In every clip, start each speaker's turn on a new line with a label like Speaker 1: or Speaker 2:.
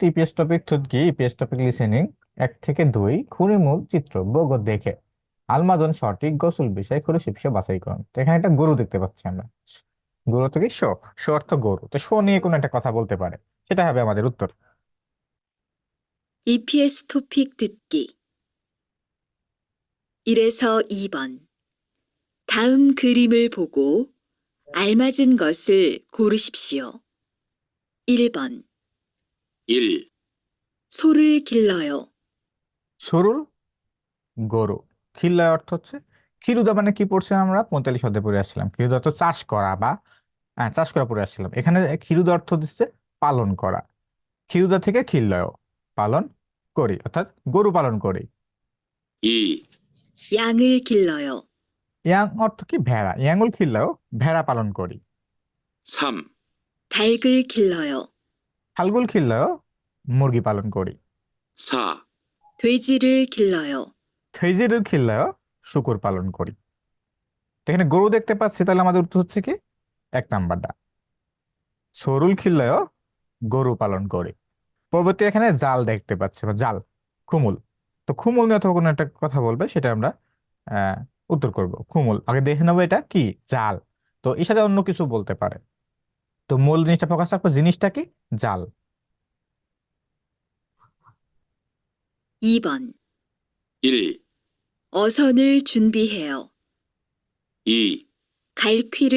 Speaker 1: EPS topic থুতকি EPS topic listening এক থেকে দুই খুঁড়িমূল চিত্র বগত দেখে আলমাজন সঠিক গোসল বিষয় করে শিবসে বাছাই করুন তো এখানে একটা গরু দেখতে পাচ্ছি আমরা গরু থেকে শো শো অর্থ গরু তো শো নিয়ে কোনো একটা কথা বলতে পারে সেটা হবে আমাদের উত্তর
Speaker 2: EPS 토픽 듣기 1에서 2번 다음 그림을 보고 알맞은 것을 고르십시오. 1번
Speaker 3: 1.
Speaker 2: 소를 길러요.
Speaker 1: সরুল গরু খিল্লা অর্থ হচ্ছে খিরুদা মানে কি পড়ছিলাম আমরা পঁয়তাল্লিশ অধ্যায়ে পড়ে আসছিলাম খিরুদা অর্থ চাষ করা বা হ্যাঁ, চাষ করা পড়ে আসছিলাম এখানে খিরুদা অর্থ দিচ্ছে পালন করা খিরুদা থেকে খিল্লয় পালন করি অর্থাৎ গরু পালন করি
Speaker 3: 2.
Speaker 2: 양을 길러요.
Speaker 1: ইয়াং অর্থ কি ভেড়া ইয়াঙ্গুল খিল্লাও ভেড়া পালন করি
Speaker 3: 3.
Speaker 2: 닭을 길러요.
Speaker 1: হালগুল খিল্লাও মুরগি পালন করি
Speaker 3: 4.
Speaker 2: 돼지를 길러요.
Speaker 1: থেজিরুল খিল্লাও শুকুর পালন করি তো এখানে গরু দেখতে পাচ্ছি তাহলে আমাদের উত্তর হচ্ছে কি এক নাম্বারটা সরুল খিল্লাও গরু পালন করি পরবর্তী এখানে জাল দেখতে পাচ্ছি বা জাল খুমুল তো খুমুল নিয়ে অথবা কোনো একটা কথা বলবে সেটা আমরা আহ উত্তর করব খুমুল আগে দেখে নেবো এটা কি জাল তো এর সাথে অন্য কিছু বলতে পারে তো মূল জিনিসটা ফোকাস রাখবো জিনিসটা কি জাল
Speaker 2: 2번
Speaker 3: 1.
Speaker 2: 어선을 준비해요.
Speaker 3: 2.
Speaker 2: 갈퀴를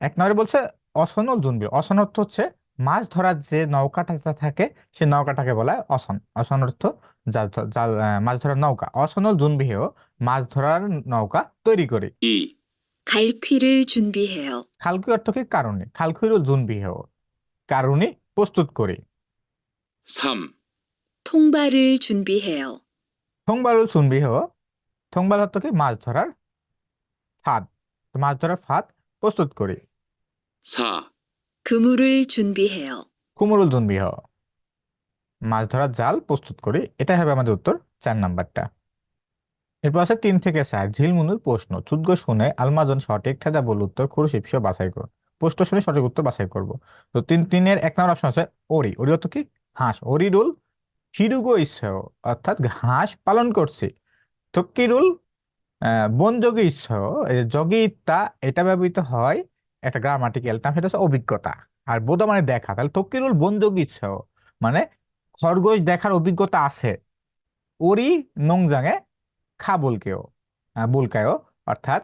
Speaker 1: এক নম্বরে বলছে অসনল জুনবি অসন অর্থ হচ্ছে মাছ ধরার যে নৌকাটা থাকে সেই নৌকাটাকে বলা হয় অসন অসন অর্থ জাল ধ- জাল আহ, মাছ ধরার নৌকা অসনল জুনবিহেও মাছ ধরার নৌকা তৈরি করি
Speaker 3: 2.
Speaker 2: 갈퀴를 준비해요.
Speaker 1: খালকুই অর্থ কি কারণে খালকুইরও জুনবিহেও কারণে প্রস্তুত করি
Speaker 3: 3.
Speaker 2: 통발을 준비해요.
Speaker 1: থংবারুল জুনবিহেও থংবার অর্থ কি মাছ ধরার ফাঁদ তো মাছ ধরার ফাঁদ প্রস্তুত করি
Speaker 3: 4.
Speaker 2: 그물을 준비해요.
Speaker 1: কুমরুল জুনবিহ মাছ ধরার জাল প্রস্তুত করি এটাই হবে আমাদের উত্তর চার নাম্বারটা এরপর আছে তিন থেকে চার ঝিলমুনুর প্রশ্ন চুদ্গ শুনে আলমাজন সঠিক ঠেদা বল উত্তর খুরু শিপসিও বাছাই করুন প্রশ্ন শুনে সঠিক উত্তর বাছাই করব তো তিন তিনের এক নম্বর অপশন আছে ওরি ওরি অর্থ কি হাঁস ওরিরুল হিরুগো ইচ্ছাও অর্থাৎ হাঁস পালন করছে। তক্কিরুল আহ বনযোগী ইচ্ছাও যোগী ইত্যা এটা ব্যবহৃত হয় একটা গ্রামাটিক্যাল টার্ম সেটা হচ্ছে অভিজ্ঞতা। আর বোধ মানে দেখা। তাহলে তকিরুল বনযোগী ইচ্ছাও মানে খরগোশ দেখার অভিজ্ঞতা আছে। ওরি নোংজাঙে খা বলকেও আহ, বলকায়ও। অর্থাৎ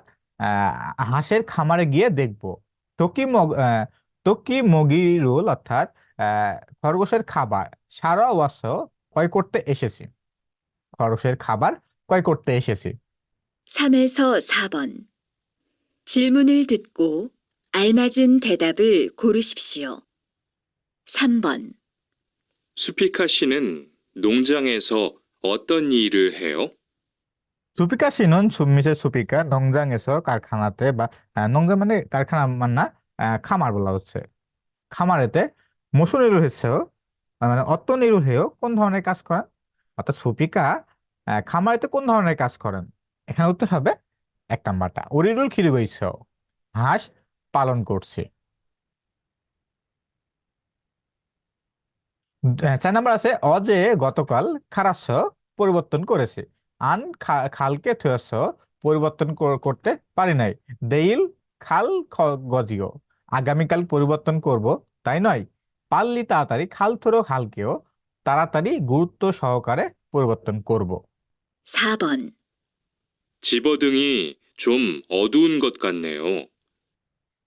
Speaker 1: হাঁসের খামারে গিয়ে দেখব। তকি মগ তকি মগিরুল? অর্থাৎ খরগোশের খাবার। সারা ওয়াস ক্রয় করতে এসেছি খরচের খাবার ক্রয় করতে এসেছি
Speaker 2: 3에서 4번. 질문을 듣고 알맞은 대답을 고르십시오. 3번.
Speaker 3: 수피카 씨는 농장에서 어떤 일을 해요?
Speaker 1: সুপিকা 씨는 준미세 সুপিকা 농장에서 কারখানাতে বা আহ, 농장 মানে কারখানা মানে না আহ, খামার বলা হচ্ছে খামারেতে মৌসুমী রয়েছে মানে হেও কোন ধরনের কাজ করেন? অর্থাৎ সুপিকা খামারেতে কোন ধরনের কাজ করেন? এখানে উত্তর হবে এক নাম্বারটা ওরিরুল খিরিগইসেও হাঁস পালন করছে। চার নাম্বার আছে, অজে গতকাল খারাস পরিবর্তন করেছে। আন খালকে থুয়াস পরিবর্তন করতে পারি নাই। দেইল খাল গজিও। আগামীকাল পরিবর্তন করব, তাই নয়? পারলি তাড়াতাড়ি খাল থুরো খালকেও তাড়াতাড়ি গুরুত্ব সহকারে পরিবর্তন করব
Speaker 2: 4번
Speaker 3: 집어등이 좀 어두운 것 같네요.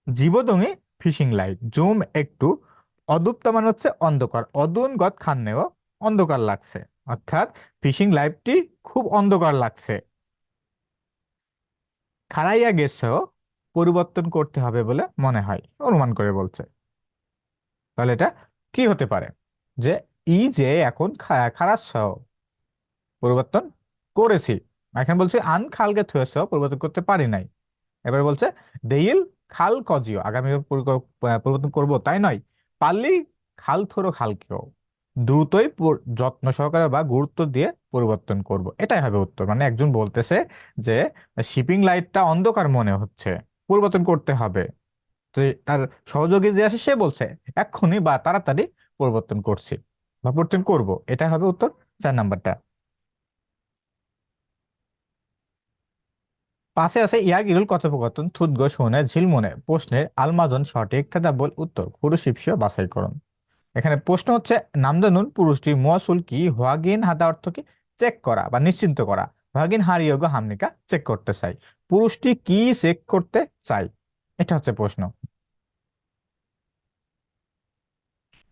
Speaker 1: জীবদঙে ফিশিং লাইট জুম একটু অদূপ্ত মানে হচ্ছে অন্ধকার অদুন গত খান্নেও অন্ধকার লাগছে অর্থাৎ ফিশিং লাইটটি খুব অন্ধকার লাগছে খারাইয়া গেছেও পরিবর্তন করতে হবে বলে মনে হয় অনুমান করে বলছে তাহলে এটা কি হতে পারে? যে ই যে এখন খারাপ সহ পরিবর্তন করেছি। এখন বলছে আন খালকে থুয়েছ পরিবর্তন করতে পারি নাই। এবারে বলছে দেইল খাল কজিও। আগামী পরিবর্তন করব, তাই নয়। পারলি খাল থোরো খালকেও। দ্রুতই যত্ন সহকারে বা গুরুত্ব দিয়ে পরিবর্তন করব। এটাই হবে উত্তর। মানে একজন বলতেছে যে শিপিং লাইটটা অন্ধকার মনে হচ্ছে। পরিবর্তন করতে হবে। তো তার সহযোগী যে আছে সে বলছে, এক্ষুনি বা তাড়াতাড়ি পরিবর্তন করছি। বা পরিবর্তন করব এটা হবে উত্তর চার নাম্বারটা। পাশে আছে ইয়াক ইরুল কথোপকথন থুদ্গ শোনে ঝিলমনে প্রশ্নের আলমাজন সঠিক খেদা বল উত্তর পুরুষিপসীয় বাছাইকরণ এখানে প্রশ্ন হচ্ছে নামদানুন পুরুষটি মসুল কি হোয়াগিন হাতা অর্থ কি? চেক করা বা নিশ্চিন্ত করা। হোয়াগিন হারিয়োগ হামনিকা চেক করতে চাই। পুরুষটি কি চেক করতে চাই? এটা হচ্ছে প্রশ্ন।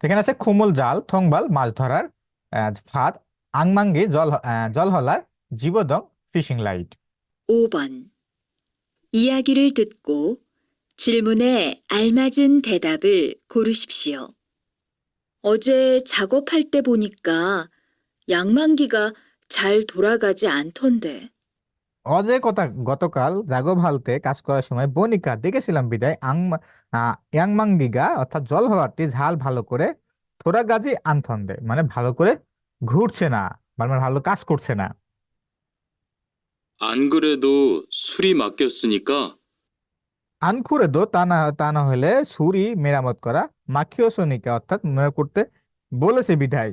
Speaker 1: এখানে আছে খুমুল জাল থংবাল মাছ ধরার আহ, ফাঁদ আংমাঙ্গি জল আহ, জলহলার জীবদং ফিশিং লাইট
Speaker 2: 5번. 이야기를 듣고 질문에 알맞은 대답을 고르십시오. 어제 작업할 때 보니까 양만기가 잘 돌아가지 않던데.
Speaker 1: অজয় কথা গতকাল জাগোভালতে কাজ করার সময় বনিকা দেখেছিলাম বিদায় আং ইয়াংমাংডিগা অর্থাৎ জলহলারটি ঝাল ভালো করে থোড়া গাজি আনথন্দে মানে ভালো করে ঘুরছে না মানে ভালো কাজ করছে না
Speaker 3: 안 그래도 술이 맡겼으니까
Speaker 1: আনখুরেদো তা না তা না হলে ছুরি মেরামত করা মাখিওসনিকা অর্থাৎ মেরামত করতে বলেছে বিধায়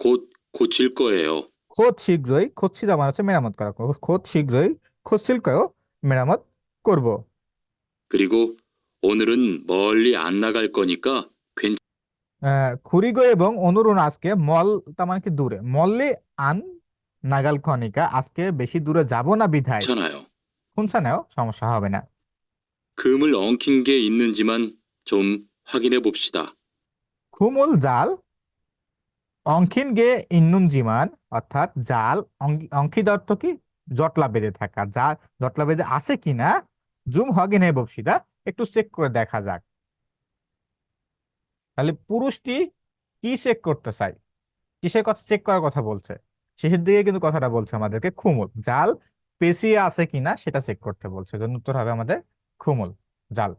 Speaker 3: 곧 고칠 거예요.
Speaker 1: খোদ শীঘ্রই খোদশিদা মানে হচ্ছে মেরামত করা খোদ শীঘ্রই খোদশিল্কও মেরামত করব
Speaker 3: 그리고 오늘은 멀리 안 나갈 거니까
Speaker 1: আহ, খুরিগো এবং অনুরুণ আজকে মল তার মানে কি দূরে মল্লে আন নাগাল খনিকা আজকে বেশি দূরে যাব না বিধায়
Speaker 3: 괜찮아요.
Speaker 1: খুনসানেও সমস্যা হবে না
Speaker 3: 금을 엉킨 게 있는지만 좀 확인해 봅시다.
Speaker 1: খুমুল জাল অঙ্কিন গে ইন্নুন জিমান অর্থাৎ জাল অঙ্কি- অঙ্কিত অর্থ কি? জটলা বেঁধে থাকা। জাল জটলা বেঁধে আছে কিনা? জুম হগিনে ববসিদা একটু চেক করে দেখা যাক। তাহলে পুরুষটি কি চেক করতে চাই কিসের কথা চেক করার কথা বলছে? শেষের দিকে কিন্তু কথাটা বলছে আমাদেরকে খুমুল। জাল পেঁচিয়ে আছে কিনা সেটা চেক করতে বলছে। জন্য উত্তর হবে আমাদের খুমুল, জাল।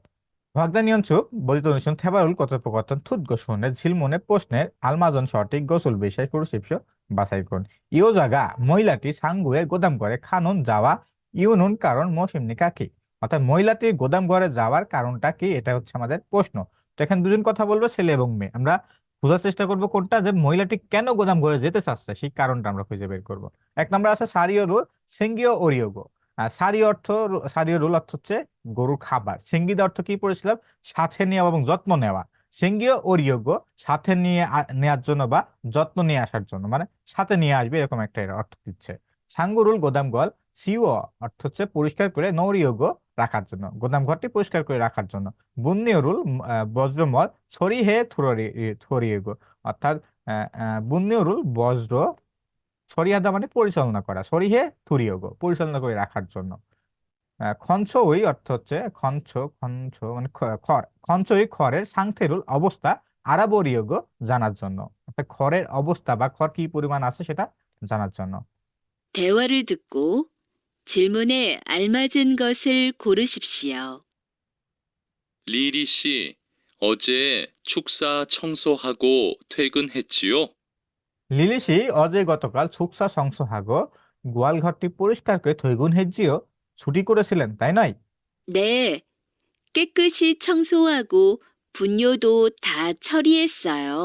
Speaker 1: ভগদানিয়নচুক বলিত অনুশীলন থেবারুল কথোপকথন থুত গোসনে ঝিলমনে প্রশ্নের আলমাজন সঠিক গোসল বিষয় করু শিবস বাছাই করুন। ইও জাগা, মহিলাটি সাঙ্গুয়ে গোদাম ঘরে খানুন যাওয়া ইউনুন কারণ মৌসিমনি কাকি অর্থাৎ মহিলাটির গোদাম ঘরে যাওয়ার কারণটা কি? এটা হচ্ছে আমাদের প্রশ্ন। তো এখানে দুজন কথা বলব, ছেলে এবং মেয়ে। আমরা বোঝার চেষ্টা করব কোনটা যে মহিলাটি কেন গোদাম ঘরে যেতে চাচ্ছে, সেই কারণটা আমরা খুঁজে বের করব। এক নম্বর আছে সারিও রুল সেঙ্গিও ওরিয়োগো সারি অর্থ সারিও রুল অর্থ হচ্ছে গরুর খাবার। সেঙ্গিদ অর্থ কি পড়েছিলাম? সাথে নেওয়া এবং যত্ন নেওয়া। সেঙ্গীয় অরিয়োগ্য সাথে নিয়ে নেওয়ার জন্য বা যত্ন নিয়ে আসার জন্য মানে সাথে নিয়ে আসবে এরকম একটা অর্থ দিচ্ছে। সাঙ্গুরুল গোদাম গল সিও অর্থ হচ্ছে পরিষ্কার করে নৌরিয়োগ্য রাখার জন্য, গোদাম ঘরটি পরিষ্কার করে রাখার জন্য। বুন্নিয়রুল বজ্রমল ছড়ি হে থুরি থরিয়োগ্য, অর্থাৎ বুন্নিয়রুল, বজ্র ছড়িয়াদা মানে পরিচালনা করা ছড়ি হে থুরিয়োগ্য পরিচালনা করে রাখার জন্য আহ, খঞ্চই অর্থ হচ্ছে খঞ্চ খঞ্চ মানে খ- খড় খঞ্চই খড়ের সাংথেরুল অবস্থা আরাবরিয়োগ জানার জন্য অর্থাৎ খড়ের অবস্থা বা খড় কি পরিমাণ আছে সেটা জানার জন্য
Speaker 2: 대화를 듣고 질문에 알맞은 것을 고르십시오.
Speaker 3: 리리 씨, 어제 축사 청소하고 퇴근했지요?
Speaker 1: লিলিশি অজয় গতকাল সুকসা সংসহাগ গোয়াল ঘরটি পরিষ্কার করে থৈগুন হেজ্জিও ছুটি করেছিলেন তাই নয়
Speaker 2: 네, 깨끗이 청소하고 분뇨도 다 처리했어요.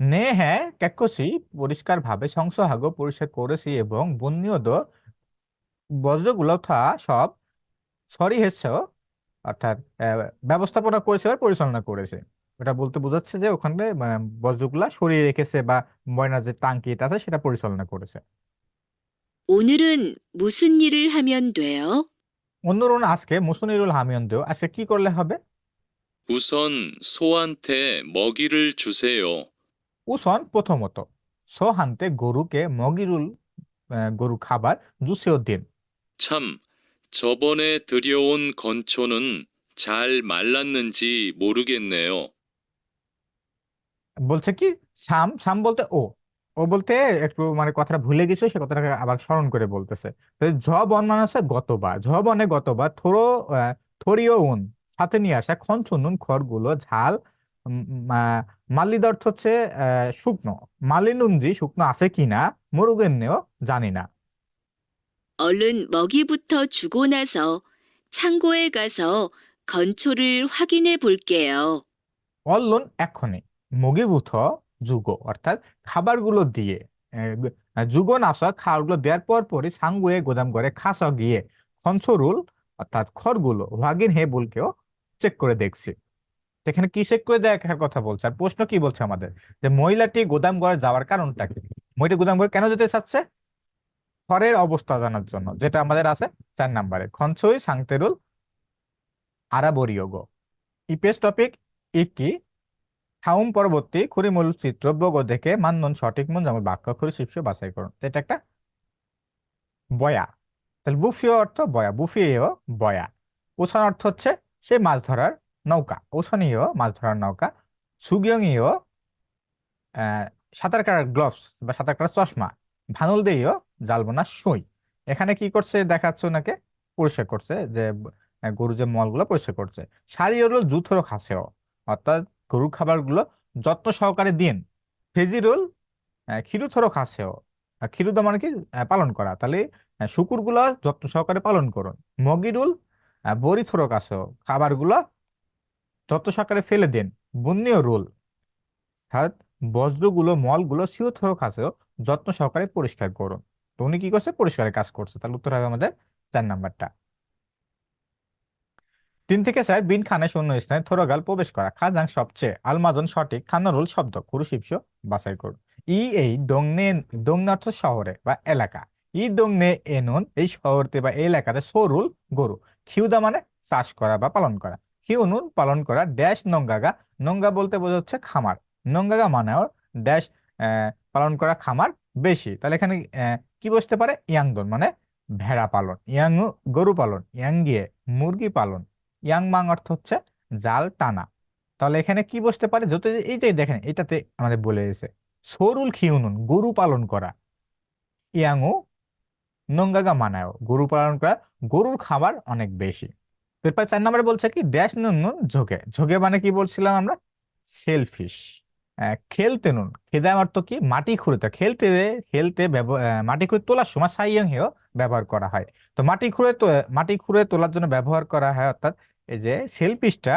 Speaker 1: নে হ্যাঁ ক্যাকসি পরিষ্কার ভাবে সংসহাগ পরিষ্কার করেছি এবং বন্যদ বজ্রগুলো থা সব সরি হেসে অর্থাৎ আহ, ব্যবস্থাপনা করেছে বা পরিচালনা করেছে এটা বলতে বোঝাচ্ছে যে ওখানে আহ, বজ্রগুলা সরিয়ে রেখেছে বা ময়নার যে টাঙ্কিটা আছে সেটা পরিচালনা করেছে
Speaker 2: 오늘은 무슨 일을 하면 돼요?
Speaker 1: অন্যরণ আজকে মুসনিরুল হামিয়ন্দেও আজকে কি করলে হবে
Speaker 3: 우선 소한테 먹이를 주세요.
Speaker 1: উসন প্রথমত সহান্তে গরুকে মগিরুল আহ, গরু খাবার জুসেও দিন
Speaker 3: 참, 저번에 들여온 건초는 잘 말랐는지 모르겠네요.
Speaker 1: বলছে কি সাম সাম বলতে ও ও বলতে একটু মানে কথাটা ভুলে গেছে সে কথাটাকে আবার স্মরণ করে বলতেছে তো ঝ বন মানে হচ্ছে গতবার ঝ বনে গতবার থোড়ো আহ, থরিও উন সাথে নিয়ে আসা খনচুনুন খড়গুলো ঝাল উম, মা- মাল্লিদ অর্থ হচ্ছে আহ, শুকনো মালিনুনজি শুকনো আছে কিনা মোরুগেন্নেও জানি না
Speaker 2: 얼른 먹이부터 주고 나서 창고에 가서 건초를 확인해 볼게요.
Speaker 1: অল্লুন এক্ষণে মগীভূত যুগ, অর্থাৎ খাবারগুলো দিয়ে যুগ নাশক খাবারগুলো দেওয়ার পর পরই সাঙ্গুয়ে গোদাম ঘরে খাসা গিয়ে খঞ্চরুল অর্থাৎ খড়গুলো ওয়াগিন হে বুলকেও চেক করে দেখছি। এখানে কি চেক করে দেখার কথা বলছে? আর প্রশ্ন কি বলছে আমাদের? যে মহিলাটি গোদাম ঘরে যাওয়ার কারণটা কি? মহিলাটি গোদাম ঘরে কেন যেতে চাচ্ছে? খড়ের অবস্থা জানার জন্য, যেটা আমাদের আছে চার নাম্বারে। খঞ্চই সাংতেরুল আরাবরিয়োগ। ইপিএস টপিক ইকি হাউম পরবর্তী খুরিমূল চিত্র বগ দেখে মানন সঠিক মন যেমন বাক্য খুরি শীর্ষ বাছাই করুন। এটা একটা বয়া। তাহলে বুফিও অর্থ বয়া বুফিও বয়া। ওসান অর্থ হচ্ছে সে মাছ ধরার নৌকা। ওসানীয় মাছ ধরার নৌকা। সুগিয়ংীয় সাঁতার কাটার গ্লোভস বা সাঁতার কাটার চশমা। ভানুল দেইও জালবোনা সই। এখানে কি করছে দেখাচ্ছে ওনাকে? পরিষ্কার করছে যে গরু যে মলগুলো পরিষ্কার করছে। শাড়ি হলো জুথরো খাসেও। অর্থাৎ গরুর খাবারগুলো যত্ন সহকারে দিন। ফেজি ফেজিরুল ক্ষীরুথরো খাসেও আহ, ক্ষীরুদা মানে কি? পালন করা। তাহলে শুকুরগুলো যত্ন সহকারে পালন করুন। মগিরুল বরিথরো কাছেও খাবারগুলো যত্ন সহকারে ফেলে দিন। বন্যীয় রুল অর্থাৎ বজ্রগুলো মলগুলো সিওথরো কাছেও যত্ন সহকারে পরিষ্কার করুন। তো উনি কি করছে? পরিষ্কারের কাজ করছে। তাহলে উত্তর হবে আমাদের চার নাম্বারটা। তিন থেকে চার বিন খানে শূন্য স্থানে থোরগাল প্রবেশ করা। খাজাং সবচেয়ে আলমাজন সঠিক খানারুল শব্দ। কুরুশিপস বাছাই করুন। ই এই দংনে দংনে অর্থ শহরে বা এলাকা। ই দংনে এনুন এই শহরতে বা এলাকাতে সরুল গরু। খিউদা মানে চাষ করা বা পালন করা। খিউনুন পালন করা ড্যাশ নঙ্গাগা। নঙ্গা বলতে বোঝাচ্ছে খামার। নঙ্গাগা মানে ড্যাশ পালন করা খামার বেশি। তাহলে এখানে কি বসতে পারে? ইয়াংদন মানে ভেড়া পালন। ইয়াং গরু পালন। ইয়াঙ্গিয়ে মুরগি পালন। ইয়াং মাং অর্থ হচ্ছে জাল টানা। তাহলে এখানে কি বসতে পারে? যত এই যে দেখেন, এটাতে আমাদের বলে দিয়েছে, সরুল খিউনুন, গরু পালন করা। ইয়াংও নঙ্গাগা মানায় গরু পালন করা, গরুর খাবার অনেক বেশি। এরপর চার নম্বরে বলছে কি, ড্যাশ নুন নুন ঝোঁকে। ঝোঁকে মানে কি বলছিলাম আমরা? সেলফিশ খেলতে নুন। খেদা অর্থ কি? মাটি খুঁড়তে। খেলতে খেলতে মাটি খুঁড়ে তোলার সময় সাইয়ং হেও ব্যবহার করা হয়। তো মাটি খুঁড়ে তো, মাটি খুঁড়ে তোলার জন্য ব্যবহার করা হয়, অর্থাৎ এই যে সেলফিশটা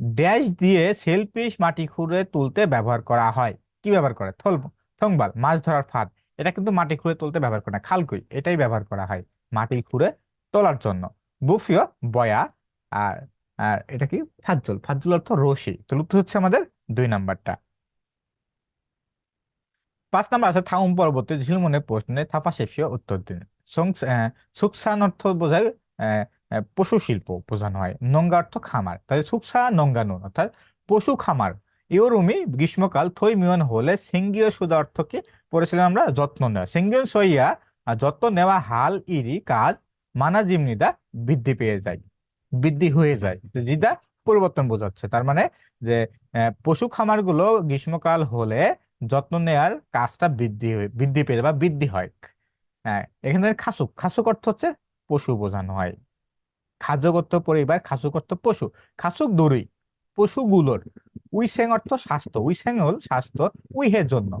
Speaker 1: ড্যাশ দিয়ে সেলফিশ মাটি খুঁড়ে তুলতে ব্যবহার করা হয়। কি ব্যবহার করে? থল, থংবাল, মাছ ধরার ফাঁদ। এটা কিন্তু মাটি খুঁড়ে তুলতে ব্যবহার করে না, খালকুই। এটাই ব্যবহার করা হয় মাটি খুঁড়ে তোলার জন্য। বুফিও, বয়া, আর আর এটা কি? ফাজ্জল। ফাজ্জল অর্থ রশি। তো হচ্ছে আমাদের দুই নাম্বারটা। পাঁচ নাম্বার আছে থাউম পরবর্তী ঝিলমনে প্রশ্নে থাপা শেষীয় উত্তর দিন। সুকসান অর্থ বোঝায় পশু শিল্প বোঝানো হয় নঙ্গা অর্থ খামার তাই সুকসা নঙ্গানুন অর্থাৎ পশু খামার ইওরুমি গ্রীষ্মকাল থই মিয়ন হলে সিঙ্গীয় সুদা অর্থকে পড়েছিলাম আমরা যত্ন নেওয়া সিঙ্গিয়ন সইয়া যত্ন নেওয়া হাল ইরি কাজ, মানা জিমনিদা বৃদ্ধি পেয়ে যায়, বৃদ্ধি হয়ে যায় জিদা পরিবর্তন বোঝাচ্ছে তার মানে যে পশু খামারগুলো গ্রীষ্মকাল হলে যত্ন নেওয়ার কাজটা বৃদ্ধি বৃদ্ধি পেয়ে বা বৃদ্ধি হয়। হ্যাঁ এখানে খাসুক। খাসুক অর্থ হচ্ছে পশু বোঝানো হয়। খাদ্যগত পরিবার খাসুক অর্থ পশু। খাসুক দড়ি পশুগুলোর। উই উইসেং অর্থ স্বাস্থ্য। উই উইসেং হল স্বাস্থ্য উইহের জন্য।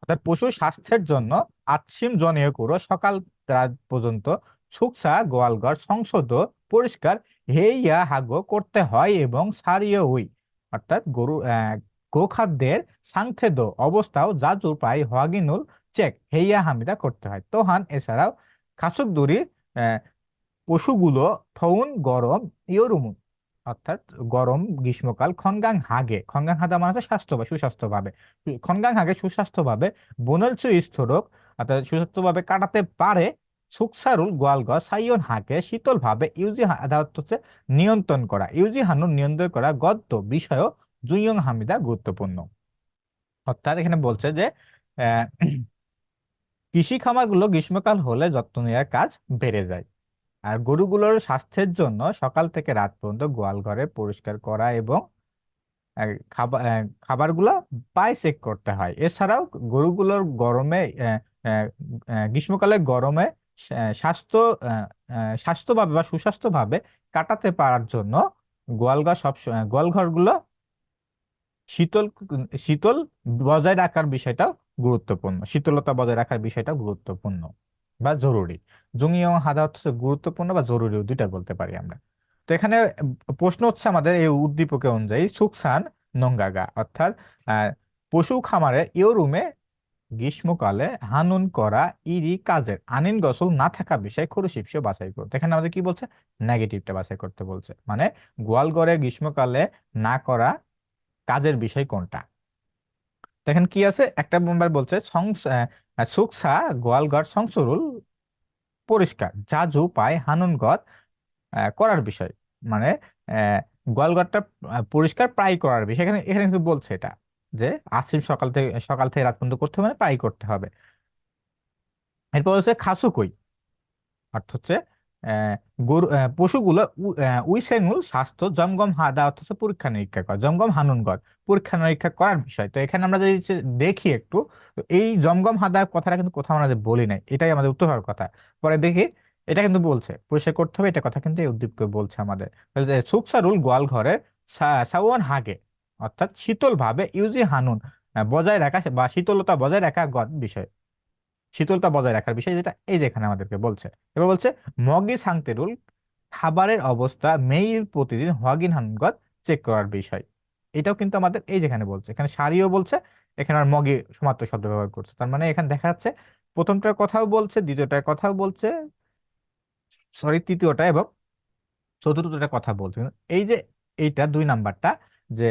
Speaker 1: অর্থাৎ পশু স্বাস্থ্যের জন্য আচ্ছিম জনীয় করো সকাল রাত পর্যন্ত সুকসা গোয়ালঘর সংসদ, পরিষ্কার, হেইয়া হাগো করতে হয় এবং সারিয়ে উই। অর্থাৎ গরু গোখাদ্যের সাংথেদ অবস্থাও জাজু প্রায় হোয়াগিনুল চেক, হেইয়া হামিদা করতে হয়। তোহান এছাড়াও খাসুক দড়ির পশুগুলো থৌন গরম, ইয়রুমুন, অর্থাৎ গরম গ্রীষ্মকাল, খনগাং হাগে। খনগাং হাদা মানে হচ্ছে স্বাস্থ্যভাবে সুস্বাস্থ্যভাবে। খনগাং হাগে সুস্বাস্থ্যভাবে বনলচু স্থরক, অর্থাৎ সুস্বাস্থ্যভাবে কাটাতে পারে সুকসারুল গোয়ালগড়, সাইয়ন হাকে শীতলভাবে ইউজি হচ্ছে নিয়ন্ত্রণ করা। ইউজি হানু নিয়ন্ত্রণ করা গদ্য বিষয় জুইয়ং হামিদা গুরুত্বপূর্ণ। অর্থাৎ এখানে বলছে যে কৃষি খামারগুলো গ্রীষ্মকাল হলে যত্ন নেওয়ার কাজ বেড়ে যায়। আর গরুগুলোর স্বাস্থ্যের জন্য সকাল থেকে রাত পর্যন্ত গোয়াল ঘরে পরিষ্কার করা এবং খাবার খাবারগুলো পায়ে চেক করতে হয়। এছাড়াও গরুগুলোর গরমে গ্রীষ্মকালে গরমে স্বাস্থ্য স্বাস্থ্যভাবে বা সুস্বাস্থ্যভাবে কাটাতে পারার জন্য গোয়ালঘর সব গোয়ালঘরগুলো শীতল শীতল বজায় রাখার বিষয়টাও গুরুত্বপূর্ণ। শীতলতা বজায় রাখার বিষয়টা গুরুত্বপূর্ণ বা জরুরি। জঙ্গি এবং হাদা হচ্ছে গুরুত্বপূর্ণ বা জরুরিও, দুইটা বলতে পারি আমরা। তো এখানে প্রশ্ন হচ্ছে আমাদের এই উদ্দীপকে অনুযায়ী সুকসান নোংগাগা অর্থাৎ পশু খামারে ইয়রুমে গ্রীষ্মকালে হানুন করা ইরি কাজের আনিন গসল না থাকা বিষয় খরুশিপসীয় বাছাই করতে। এখানে আমাদের কি বলছে? নেগেটিভটা বাছাই করতে বলছে। মানে গোয়ালঘরে গ্রীষ্মকালে না করা কাজের বিষয় কোনটা? দেখেন কি আছে? একটা নম্বর বলছে সুকসা গোয়ালঘর সংসরুল পরিষ্কার জাজু পায় হানুনগত আহ, করার বিষয়। মানে আহ, গোয়ালঘরটা পরিষ্কার প্রায় করার বিষয়। এখানে এখানে কিন্তু বলছে এটা যে আসিম সকাল থেকে সকাল থেকে রাত পর্যন্ত করতে হবে মানে প্রায় করতে হবে। এরপর হচ্ছে খাসু কই অর্থ হচ্ছে গরু পশুগুলো উইসেঙ্গুল স্বাস্থ্য, জমগম হাদা অর্থ হচ্ছে পরীক্ষা নিরীক্ষা করা, জমগম হানুনগর পরীক্ষা নিরীক্ষা করার বিষয়। তো এখানে আমরা যদি দেখি একটু এই জমগম হাদা কথাটা কিন্তু কোথাও আমরা বলি নাই, এটাই আমাদের উত্তর হওয়ার কথা। পরে দেখি, এটা কিন্তু বলছে, পরিষ্কার করতে হবে, এটা কথা কিন্তু এই উদ্দীপকে বলছে আমাদের। সুকসারুল গোয়াল ঘরের সাওয়ান হাগে, অর্থাৎ শীতল ভাবে ইউজি হানুন বজায় রাখা বা শীতলতা বজায় রাখা গদ বিষয়। শীতলতা বজায় রাখার বিষয় যেটা এই যে এখানে আমাদেরকে বলছে। এবার বলছে মগি সাংতেরুল খাবারের অবস্থা মেইল প্রতিদিন হোয়াগিন হানগত চেক করার বিষয়। এটাও কিন্তু আমাদের এই যেখানে বলছে। এখানে সারিও বলছে, এখানে আর মগি সমার্থক শব্দ ব্যবহার করছে। তার মানে এখানে দেখা যাচ্ছে, প্রথমটার কথাও বলছে, দ্বিতীয়টার কথাও বলছে সরি তৃতীয়টা এবং চতুর্থটা কথা বলছে। এই যে এইটা দুই নাম্বারটা, যে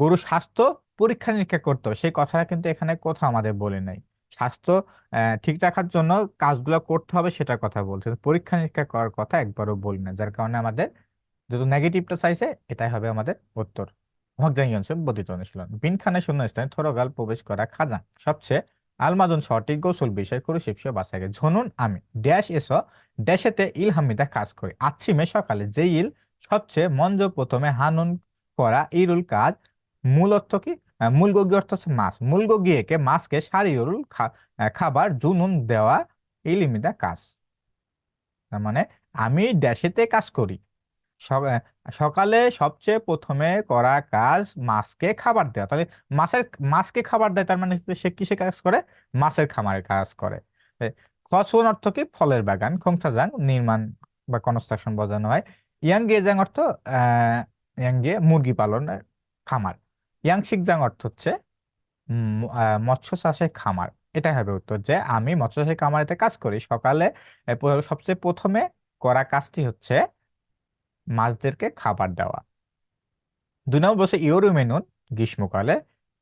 Speaker 1: গরু স্বাস্থ্য পরীক্ষা নিরীক্ষা করতে হবে, সেই কথাটা কিন্তু এখানে কোথাও আমাদের বলে নাই। স্বাস্থ্য ঠিক রাখার জন্য কাজগুলো করতে হবে সেটার কথা বলছে। পরীক্ষা নিরীক্ষা করার কথা একবারও বলি না, যার কারণে আমাদের যেহেতু নেগেটিভটা চাইছে, এটাই হবে আমাদের উত্তর। হকজাইয়নসে বর্ধিত অনুশীলন। বিনখানে শূন্য স্থানে থরগাল প্রবেশ করা খাজা সবচেয়ে আলমাজন সঠিক গোসল বিষয় করে শিবসীয় বাসাকে ঝনুন আমি, ড্যাশ এসো, ড্যাশেতে ইল হামিদা কাজ করি। আচ্ছিমে সকালে যে ইল সবচেয়ে মঞ্জ প্রথমে হানুন করা ইরুল কাজ মূল অর্থ কি? আহ, মূল গগি অর্থ হচ্ছে মাছ। মূল গগিয়েকে মাছকে সারিউল খাবার জুনুন দেওয়া ইলিমিদা কাজ। তার মানে আমি ড্যাশেতে কাজ করি। সকালে সবচেয়ে প্রথমে করা কাজ মাছকে খাবার দেওয়া। তাহলে মাছের মাছকে খাবার দেয় তার মানে সে কিসে কাজ করে? মাছের খামারে কাজ করে। খসুন অর্থ কি? ফলের বাগান খংসাজাং নির্মাণ বা কনস্ট্রাকশন বোঝানো হয়। ইয়াং গেজাং অর্থ আহ ইয়াং গে মুরগি পালন আহ, খামার। ইয়াং শিকজাং অর্থ হচ্ছে মৎস্য চাষের খামার। এটাই হবে উত্তর যে আমি মৎস্য চাষের খামারেতে কাজ করি। সকালে সবচেয়ে প্রথমে করা কাজটি হচ্ছে মাছদেরকে খাবার দেওয়া। দুই নম্বর বলছে ইউরোমেনুন গ্রীষ্মকালে।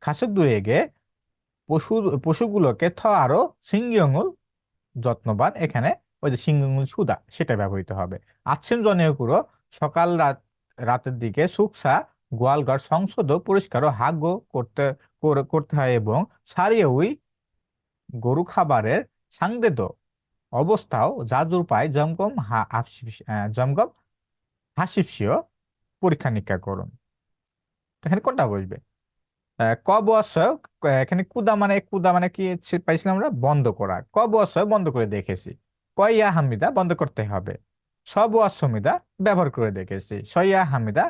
Speaker 1: খাসুক দূরে গিয়ে পশু, পশুগুলোকে থ আরও সিঙ্গিয়ঙ্গুল যত্নবান। এখানে ওই যে সিঙ্গিয়ঙ্গুল সুদা, সেটা ব্যবহৃত হবে। আচ্ছেন কুড়ো সকাল রাত, রাতের দিকে সুকসা গোয়ালঘর সংসদ পরিষ্কার ও হাগ্য করতে করতে হয় এবং সারিয়ে উই গরু খাবারের সাংবেদ অবস্থাও জাজুর পায় আহ, জমগম হাসিফসিও পরীক্ষা নিরীক্ষা করুন এখানে কোনটা বসবে? ক বর্ষ এখানে কুদা মানে কুদা মানে কি পাইছিলাম আমরা? বন্ধ করা। ক বর্ষ বন্ধ করে দেখেছি। কয়া হামিদা বন্ধ করতে হবে। সব অশ্বমিদা ব্যবহার করে দেখেছি। সয়া হামিদা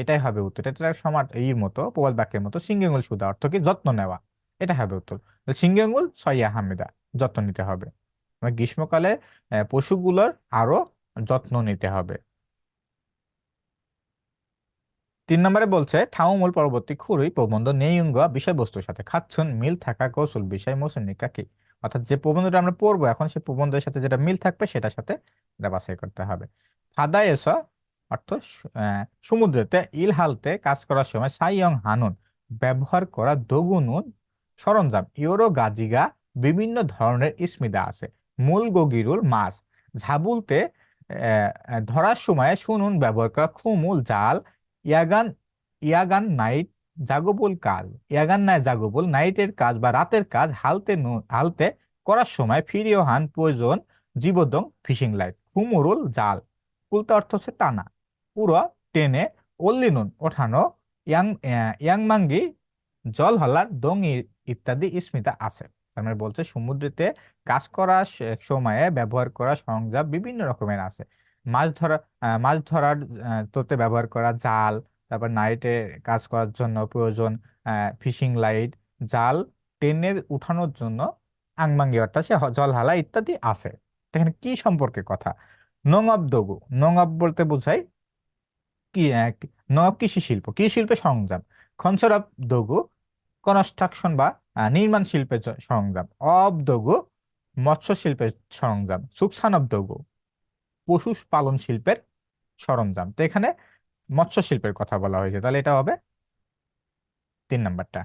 Speaker 1: এটাই হবে উত্তর। এটা সমার ইর মতো প্রবাদ বাক্যের মতো, সিঙ্গেঙ্গুল সুদা অর্থ কি? যত্ন নেওয়া। এটা হবে উত্তর। সিঙ্গেঙ্গুল, সয়া হামিদা, যত্ন নিতে হবে। গ্রীষ্মকালে পশুগুলোর আরও যত্ন নিতে হবে। তিন নম্বরে বলছে থাউমুল পরবর্তী খুরুই, প্রবন্ধ নেইয়ুঙ্গ বিষয়বস্তুর সাথে খাচ্ছুন, মিল থাকা কৌশল, বিষয় মোসনিকা কি? অর্থাৎ যে প্রবন্ধটা আমরা পড়ব, এখন সেই প্রবন্ধের সাথে যেটা মিল থাকবে, সেটার সাথে এটা বাছাই করতে হবে। ফাদা এসো অর্থ সু- আহ, সমুদ্রেতে ইলহালতে কাজ করার সময় সাইয়ং হানুন ব্যবহার করা দগুনুন সরঞ্জাম। ইউরো গাজিগা বিভিন্ন ধরনের ইসমিদা আছে। মূল গগিরুল মাছ। ঝাবুলতে ধরার সময় শুনুন ব্যবহার করা খুমুল জাল। ইয়াগান ইয়াগান নাইট জাগবুল কাজ। ইয়াগান নাই জাগবুল নাইটের কাজ বা রাতের কাজ হালতে হালতে করার সময় ফিরিও হান প্রয়োজন জীবদং ফিশিং লাইট। কুমুরুল জাল। কুলতা অর্থ হচ্ছে টানা। পুরো টেনে ওল্লিনুন ওঠানো, ইয়াং ইয়াংমাঙ্গি জল হলার দং ইত্যাদি স্মিতা আছে। তার মানে বলছে সমুদ্রেতে কাজ করার সময়ে ব্যবহার করা সরঞ্জাম বিভিন্ন রকমের আছে। মাছ ধরা মাছ ধরার তোতে ব্যবহার করা জাল, তারপর নাইটে কাজ করার জন্য প্রয়োজন ফিশিং লাইট, জাল টেনের উঠানোর জন্য আংমাঙ্গি অর্থাৎ সে জলহালা ইত্যাদি আছে। এখানে কি সম্পর্কে কথা? নংঅব দগু নংঅব বলতে বোঝায় নব কৃষি শিল্প। কৃষি শিল্পের সরঞ্জাম অব দগু, কনস্ট্রাকশন বা নির্মাণ শিল্পের সরঞ্জাম অব, দগু, মৎস্য শিল্পের সরঞ্জাম অব, দগু, পশু পালন শিল্পের সরঞ্জাম। তো এখানে মৎস্য শিল্পের কথা বলা হয়েছে। তাহলে এটা হবে তিন নাম্বারটা।